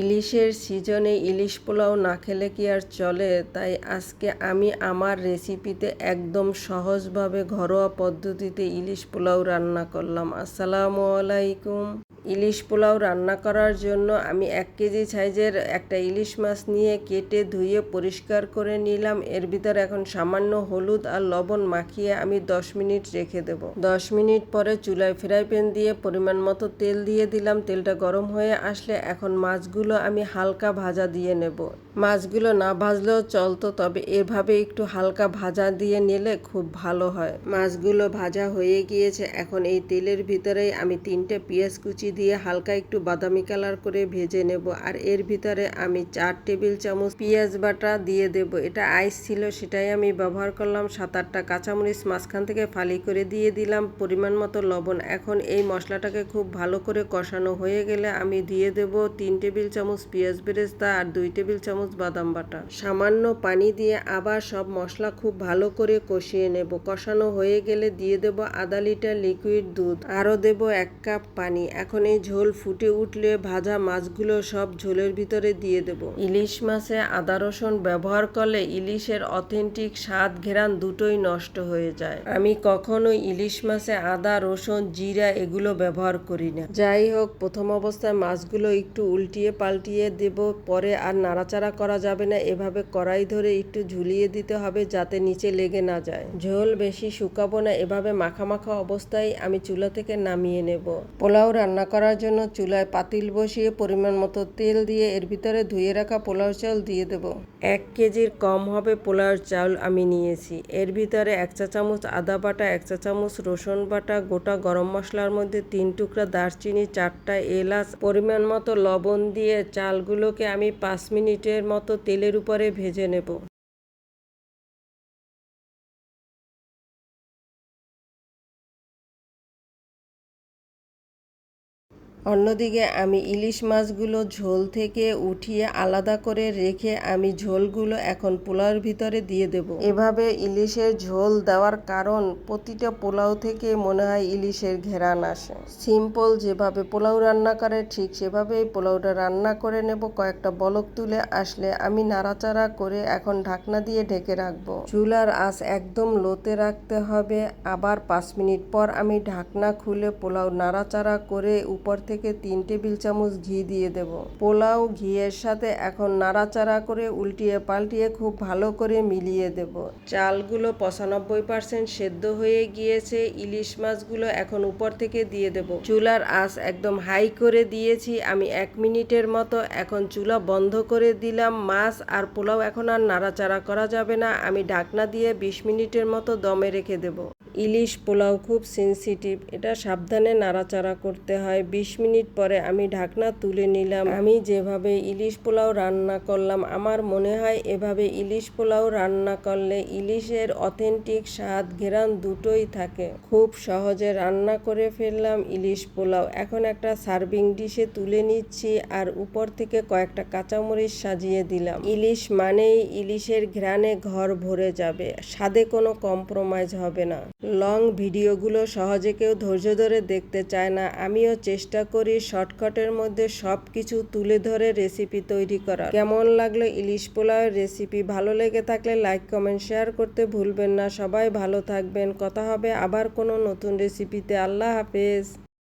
ইলিশের সিজনে ইলিশ পোলাও না খেলে কি আর চলে? তাই আজকে আমি আমার রেসিপিতে একদম সহজভাবে ঘরোয়া পদ্ধতিতে ইলিশ পোলাও রান্না করলাম। আসসালামু আলাইকুম। ইলিশ পোলাও রান্না করার জন্য আমি এক কেজি সাইজের একটা ইলিশ মাছ নিয়ে কেটে ধুয়ে পরিষ্কার করে নিলাম। এর ভিতরে এখন সামান্য হলুদ আর লবণ মাখিয়ে আমি দশ মিনিট রেখে দেব। দশ মিনিট পরে চুলায় ফ্রাই প্যান দিয়ে পরিমাণ মতো তেল দিয়ে দিলাম। তেলটা গরম হয়ে আসলে এখন মাছগুলো আমি হালকা ভাজা দিয়ে নেব। মাছগুলো না ভাজলেও চলতো, তবে এভাবে একটু হালকা ভাজা দিয়ে নিলে খুব ভালো হয়। মাছগুলো ভাজা হয়ে গিয়েছে। এখন এই তেলের ভিতরেই আমি তিনটে পেঁয়াজ কুচি দিয়ে হালকা একটু বাদামি কালার করে ভেজে নেব। আর এর ভিতরে আমি চার টেবিল চামচ পেঁয়াজ বাটা দিয়ে দেব। এটা আইস ছিল, সেটাই আমি ব্যবহার করলাম। সাত আটটা কাঁচামরিচ মাঝখান থেকে ফালি করে দিয়ে দিলাম পরিমাণ মতো লবণ। এখন এই মশলাটাকে খুব ভালো করে কষানো হয়ে গেলে আমি দিয়ে দেব তিন টেবিল চামচ পেঁয়াজ বেরেস্তা আর দুই টেবিল চামচ বাদাম বাটা। সামান্য পানি দিয়ে আবার সব মশলা খুব ভালো করে কষিয়ে নেব। কষানো হয়ে গেলে দিয়ে দেব আধা লিটার লিকুইড দুধ। আরও দেব এক কাপ পানি। এখন এই ঝোল ফুটে উঠলে ভাজা মাছগুলো সব ঝোলের ভিতরে দিয়ে দেব। ইলিশ মাছে আদা রসুন ব্যবহার করলে ইলিশের অথেন্টিক স্বাদ ঘেরান দুটোই নষ্ট হয়ে যায়। আমি কখনো ইলিশ মাছে আদা, রসুন, জিরা এগুলো ব্যবহার করি না। যাই হোক, প্রথম অবস্থায় মাছগুলো একটু উল্টিয়ে পাল্টিয়ে দেব, পরে আর নাড়াচাড়া করা যাবে না। এভাবে কড়াই ধরে একটু ঝুলিয়ে দিতে হবে যাতে নিচে লেগে না যায়। ঝোল বেশি শুকাবো না, এভাবে মাখা মাখা অবস্থায় আমি চুলা থেকে নামিয়ে নেব। পোলাও রান্না করার জন্য চুলায় পাতিল বসিয়ে পরিমাণ মতো তেল দিয়ে এর ভিতরে ধুয়ে রাখা পোলাও চাল দিয়ে দেব। এক কেজির কম হবে পোলাওর চাল আমি নিয়েছি। এর ভিতরে এক চা চামচ আদা বাটা, এক চা চামচ রসুন বাটা, গোটা গরম মশলার মধ্যে তিন টুকরা দারচিনি, চারটা এলাচ, পরিমাণ মতো লবণ দিয়ে চালগুলোকে আমি পাঁচ মিনিটের মতো তেলের উপরে ভেজে নেব। অন্যদিকে আমি ইলিশ মাছগুলো ঝোল থেকে উঠিয়ে আলাদা করে রেখে আমি ঝোলগুলো এখন পোলাওর ভিতরে দিয়ে দেব। এভাবে ইলিশের ঝোল দেওয়ার কারণ প্রতিটা পোলাও থেকে মনে হয় ইলিশের ঘেরান আসে। সিম্পল যেভাবে পোলাও রান্না করে, ঠিক সেভাবেই পোলাওটা রান্না করে নেব। কয়েকটা বলক তুলে আসলে আমি নাড়াচাড়া করে এখন ঢাকনা দিয়ে ঢেকে রাখব। চুলার আঁচ একদম লোতে রাখতে হবে। আবার পাঁচ মিনিট পর আমি ঢাকনা খুলে পোলাও নাড়াচাড়া করে উপর থেকে থেকে তিন টেবিল চামচ ঘি দিয়ে দেব। পোলাও ঘিয়ের সাথে এখন নাড়াচাড়া করে উল্টিয়ে পাল্টিয়ে খুব ভালো করে মিলিয়ে দেব। চালগুলো পঁচানব্বই পার্সেন্ট সেদ্ধ হয়ে গিয়েছে। ইলিশ মাছগুলো এখন উপর থেকে দিয়ে দেব। চুলার আঁচ একদম হাই করে দিয়েছি। আমি এক মিনিটের মতো এখন চুলা বন্ধ করে দিলাম। মাছ আর পোলাও এখন আর নাড়াচাড়া করা যাবে না। আমি ঢাকনা দিয়ে বিশ মিনিটের মতো দমে রেখে দেব। ইলিশ পোলাও খুব সেন্সিটিভ এটা সাবধানে নাড়াচাড়া করতে হয়। বিশ মিনিট পরে আমি ঢাকনা তুলে নিলাম। আমি যেভাবে ইলিশ পোলাও রান্না করলাম, আমার মনে হয় এভাবে ইলিশ পোলাও রান্না করলে ইলিশের অথেন্টিক স্বাদ ঘেরান দুটোই থাকে। খুব সহজে রান্না করে ফেললাম ইলিশ পোলাও। এখন একটা সার্ভিং ডিশে তুলে নিচ্ছি আর উপর থেকে কয়েকটা কাঁচামরিচ সাজিয়ে দিলাম। ইলিশ মানেই ইলিশের ঘ্রাণে ঘর ভরে যাবে। স্বাদে কোনো কম্প্রোমাইজ হবে না। লং ভিডিওগুলো সহজে কেউ ধৈর্য ধরে দেখতে চায় না। আমিও চেষ্টা করি শর্টকাটের মধ্যে সব কিছু তুলে ধরে রেসিপি তৈরি করা কেমন লাগল ইলিশ পোলাওয়ের রেসিপি? ভালো লেগে থাকলে লাইক, কমেন্ট, শেয়ার করতে ভুলবেন না। সবাই ভালো থাকবেন। কথা হবে আবার কোনো নতুন রেসিপিতে। আল্লাহ হাফেজ।